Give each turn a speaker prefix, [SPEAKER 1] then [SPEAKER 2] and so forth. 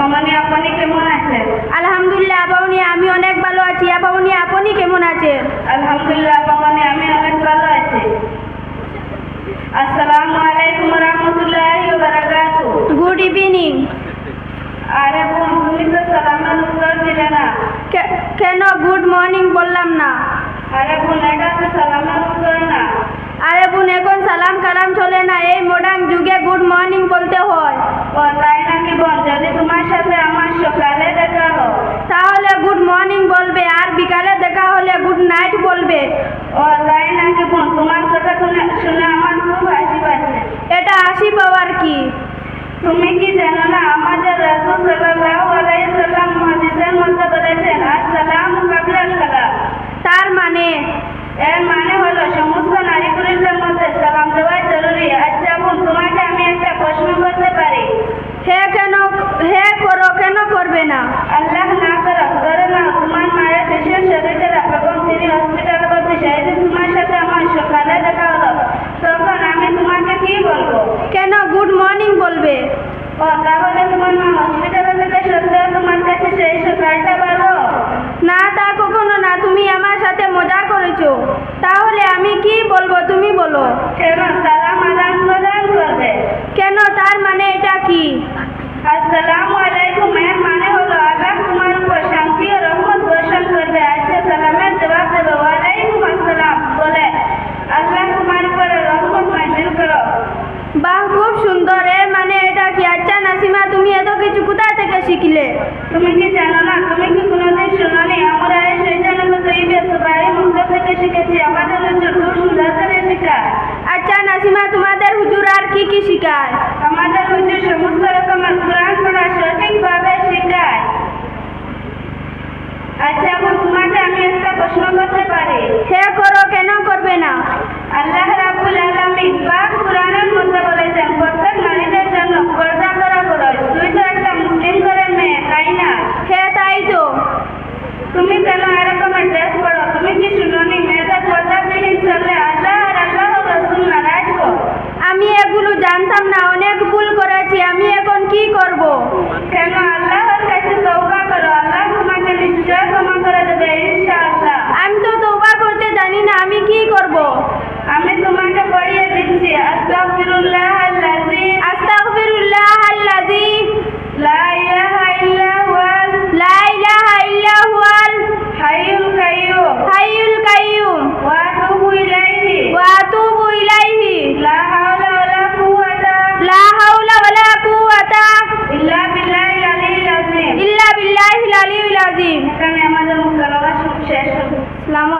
[SPEAKER 1] মামানি আপনি কেমন আছেন?
[SPEAKER 2] আলহামদুলিল্লাহ আপামনি আমি অনেক ভালো আছি। আপামনি আপনি কেমন আছেন?
[SPEAKER 1] আলহামদুলিল্লাহ মামানি আমি অনেক ভালো আছি। আসসালামু আলাইকুম রহমতুল্লাহি ওয়া বারাকাতুহু।
[SPEAKER 2] গুড ইভিনিং
[SPEAKER 1] আরে বোন তুমি তো সালামের উত্তর দিলে না।
[SPEAKER 2] কেন গুড মর্নিং বললাম না?
[SPEAKER 1] আরে বোন এটা তো সালামের উত্তর না।
[SPEAKER 2] আরে বোন এখন সালাম কালাম চলে না। এই মডার্ন যুগে গুড মর্নিং বলতে হয়
[SPEAKER 1] ও তাই নাকি বোন যদি তোমার সাথে আমার সকালে দেখা হয়
[SPEAKER 2] তাহলে গুড মর্নিং বলবে আর বিকালে দেখা হলে গুড নাইট বলবে
[SPEAKER 1] ও তাই নাকি বোন তোমার কথা শুনে শুনে আমার খুব হাসি পাচ্ছে
[SPEAKER 2] এটা হাসি পাওয়ার কি
[SPEAKER 1] তুমি কি জানো না আমাদের রাসূল সাল্লাল্লাহু আলাইহি সাল্লাম হাদিসের মধ্যে বলেছেন আসসালামু কাবলাল কালাম
[SPEAKER 2] তার মানে
[SPEAKER 1] এর মানে হলো সমস্ত নারী পুরুষদের মধ্যে সালাম দেওয়া জরুরি। আচ্ছা বোন তোমাকে আমি একটা প্রশ্ন করতে পারি।
[SPEAKER 2] হে কেন হে করো কেন করবে না?
[SPEAKER 1] আল্লাহ না করো ধরে নাও তোমার মায়ের শিশুর শরীর খারাপ এবং তিনি হসপিটালে ভর্তি। সেদিন তোমার সাথে আমার সকালে দেখা হলো। তখন আমি তোমাকে কি বলব?
[SPEAKER 2] কেন? গুড মর্নিং বলবে।
[SPEAKER 1] ও তাহলে তোমার মা হসপিটালে থেকে সত্ত্বেও তোমার কাছে সেই সকালটা ভালো
[SPEAKER 2] না তা কখনো না তুমি আমার সাথে মজা করেছ তাহলে আমি কি বলব তুমি বলো
[SPEAKER 1] কেন? সালাম আদান প্রদান করবে
[SPEAKER 2] কেন? তার মানে এটা কি?
[SPEAKER 1] আসসালামু আলাইকুম এর মানে হলো আল্লাহ তোমার উপর শান্তি ও রহমত বর্ষণ করবে। আচ্ছা সালামের জবাব দেবে। ওয়ালাইকুম আসসালাম বলে আল্লাহ তোমার উপরে রহমত নাজিল করো।
[SPEAKER 2] বাহ খুব সুন্দর। এর মানে এটা কি? আচ্ছা নাসিমা তুমি এত কিছু কোথা থেকে শিখলে?
[SPEAKER 1] তুমি কি জানো না? তুমি কি কোনোদিন শোনোনি আমরা এই শৈতানের মতো এই ব্যস্তবাড়ি মুক্ত থেকে শিখেছি আমাদের হুজুর খুব সুন্দর করে শেখায়
[SPEAKER 2] আচ্ছা নাসিমা তোমাদের হুজুর কি কি শিখায়?
[SPEAKER 1] আমাদের হুজুর সমস্ত রকমের কোরআন পড়া সঠিকভাবে শেখায়। আচ্ছা এখন তোমাকে আমি একটা প্রশ্ন করতে পারি।
[SPEAKER 2] হে করো কেন করবে না?
[SPEAKER 1] আল্লাহ রাব্বুল আলামিন পাক কোরআনের মধ্যে বলেছেন প্রত্যেক নারীদের জন্য পর্দা করা ফরজ। তুই তো একটা মুসলিম ঘরের মেয়ে তাই না?
[SPEAKER 2] হে তাই তো।
[SPEAKER 1] তুমি কেন এরকমের ড্রেস পরো? তুমি কি শুনোনি মেয়েদের পর্দাবিহীন চললে আল্লাহ আর আল্লাহ রসুল নারাজ গো।
[SPEAKER 2] আমি এগুলো জানতাম না অনেক ভুল করেছি আমি এখন কি করব।
[SPEAKER 1] কেন আল্লাহর কাছে তওবা করো আল্লাহ তোমাকে নিশ্চয় ক্ষমা করে দেবে ইনশাআল্লাহ
[SPEAKER 2] আমি তো তৌবা করতে জানি না আমি কি করব।
[SPEAKER 1] আমি তোমাকে পড়িয়ে দিচ্ছি। আস্তাগফিরুল্লাহ আল্লাযী।
[SPEAKER 2] আস্তাগফিরুল্লাহ আল্লাযী।
[SPEAKER 1] লা ইলাহা ইল্লা হুয়াল
[SPEAKER 2] লা ইলাহা ইল্লা হুয়াল
[SPEAKER 1] হাইয়ুল কাইয়্যুম
[SPEAKER 2] হাইয়ুল কাইয়্যুম
[SPEAKER 1] ওয়া আতুবু ইলাইহি।
[SPEAKER 2] ওয়া আতুবু ইলাইহি।
[SPEAKER 1] লা হাওলা ওয়ালা কুওয়াতা।
[SPEAKER 2] লা হাওলা ওয়ালা কুওয়াতা।
[SPEAKER 1] ইল্লা বিল্লাহিল আলিয়্যিল আযীম।
[SPEAKER 2] ইল্লা বিল্লাহিল আলিয়্যিল আযীম।
[SPEAKER 1] এখানে আমাদের